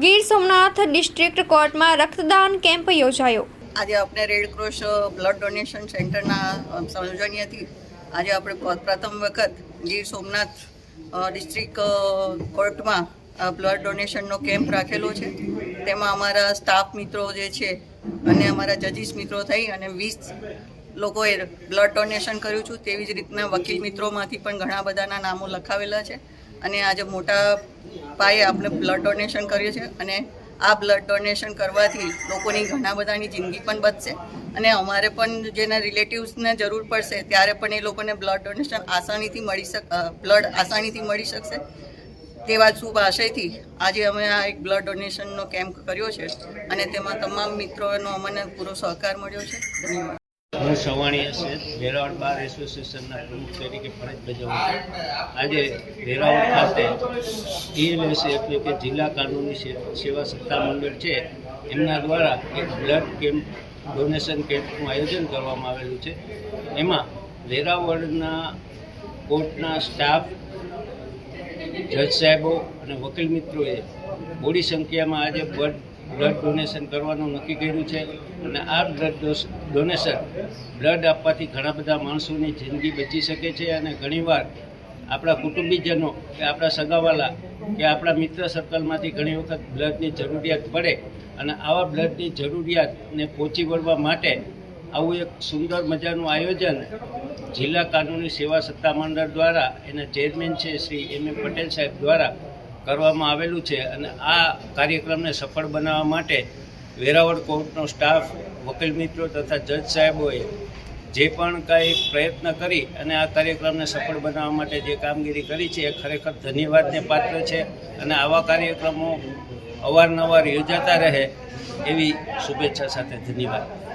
Gir Somnath district કોર્ટમાં રક્તદાન camp યોજાયો. આજે આપણે રેડ ક્રોસ બ્લડ ડોનેશન સેન્ટરના સૌજન્યથી આજે આપણે પ્રથમ વખત ગીર સોમનાથ ડિસ્ટ્રિક્ટ કોર્ટમાં બ્લડ ડોનેશનનો કેમ્પ રાખેલો છે. તેમાં અમારા સ્ટાફ મિત્રો જે છે અને અમારા જજીસ મિત્રો થઈ અને વીસ લોકોએ બ્લડ ડોનેશન કર્યું છું. તેવી જ રીતના વકીલ મિત્રોમાંથી પણ ઘણા બધાના નામો લખાવેલા છે. અને આજે મોટા પાયે આપણે બ્લડ ડોનેશન કરીએ છીએ અને આ બ્લડ ડોનેશન કરવાથી લોકોની ઘણા બધાની જિંદગી પણ બચશે અને અમારે પણ જેના રિલેટિવ્સને જરૂર પડશે ત્યારે પણ એ લોકોને બ્લડ ડોનેશન આસાનીથી મળી શક બ્લડ આસાનીથી મળી શકશે. તેવા શુભ આશયથી આજે અમે આ એક બ્લડ ડોનેશનનો કેમ્પ કર્યો છે અને તેમાં તમામ મિત્રોનો અમને પૂરો સહકાર મળ્યો છે. ધન્યવાદ. હું છે શેઠ વેરાવળ બાર એસોસિએશનના પ્રમુખ તરીકે ફરજ બજાવું આજે વેરાવળ ખાતે ઈએમએસ એટલે કે જિલ્લા કાનૂની સેવા સત્તા મંડળ છે. એમના દ્વારા એક બ્લડ કેમ્પ, ડોનેશન કેમ્પનું આયોજન કરવામાં આવેલું છે. એમાં વેરાવળના કોર્ટના સ્ટાફ, જજ સાહેબો અને વકીલ મિત્રોએ મોડી સંખ્યામાં આજે બ્લડ બ્લડ ડોનેશન કરવાનું નક્કી કર્યું છે અને આ બ્લડ ડોનેશન બ્લડ આપવાથી ઘણા બધા માણસોની જિંદગી બચી શકે છે અને ઘણીવાર આપણા કુટુંબીજનો કે આપણા સગાવાલા કે આપણા મિત્ર સર્કલમાંથી ઘણી વખત બ્લડની જરૂરિયાત પડે અને આવા બ્લડની જરૂરિયાતને પહોંચી વળવા માટે આવું એક સુંદર મજાનું આયોજન જિલ્લા કાનૂની સેવા સત્તા મંડળ દ્વારા એના ચેરમેન છે શ્રી એમ એ પટેલ સાહેબ દ્વારા કરવામાં આવેલું છે અને આ કાર્યક્રમને સફળ બનાવવા માટે વેરાવળ કોર્ટનો સ્ટાફ, વકીલ મિત્રો તથા જજ સાહેબોએ જે પણ કાંઈ પ્રયત્ન કરી અને આ કાર્યક્રમને સફળ બનાવવા માટે જે કામગીરી કરી છે એ ખરેખર ધન્યવાદને પાત્ર છે અને આવા કાર્યક્રમો અવારનવાર યોજાતા રહે એવી શુભેચ્છા સાથે ધન્યવાદ.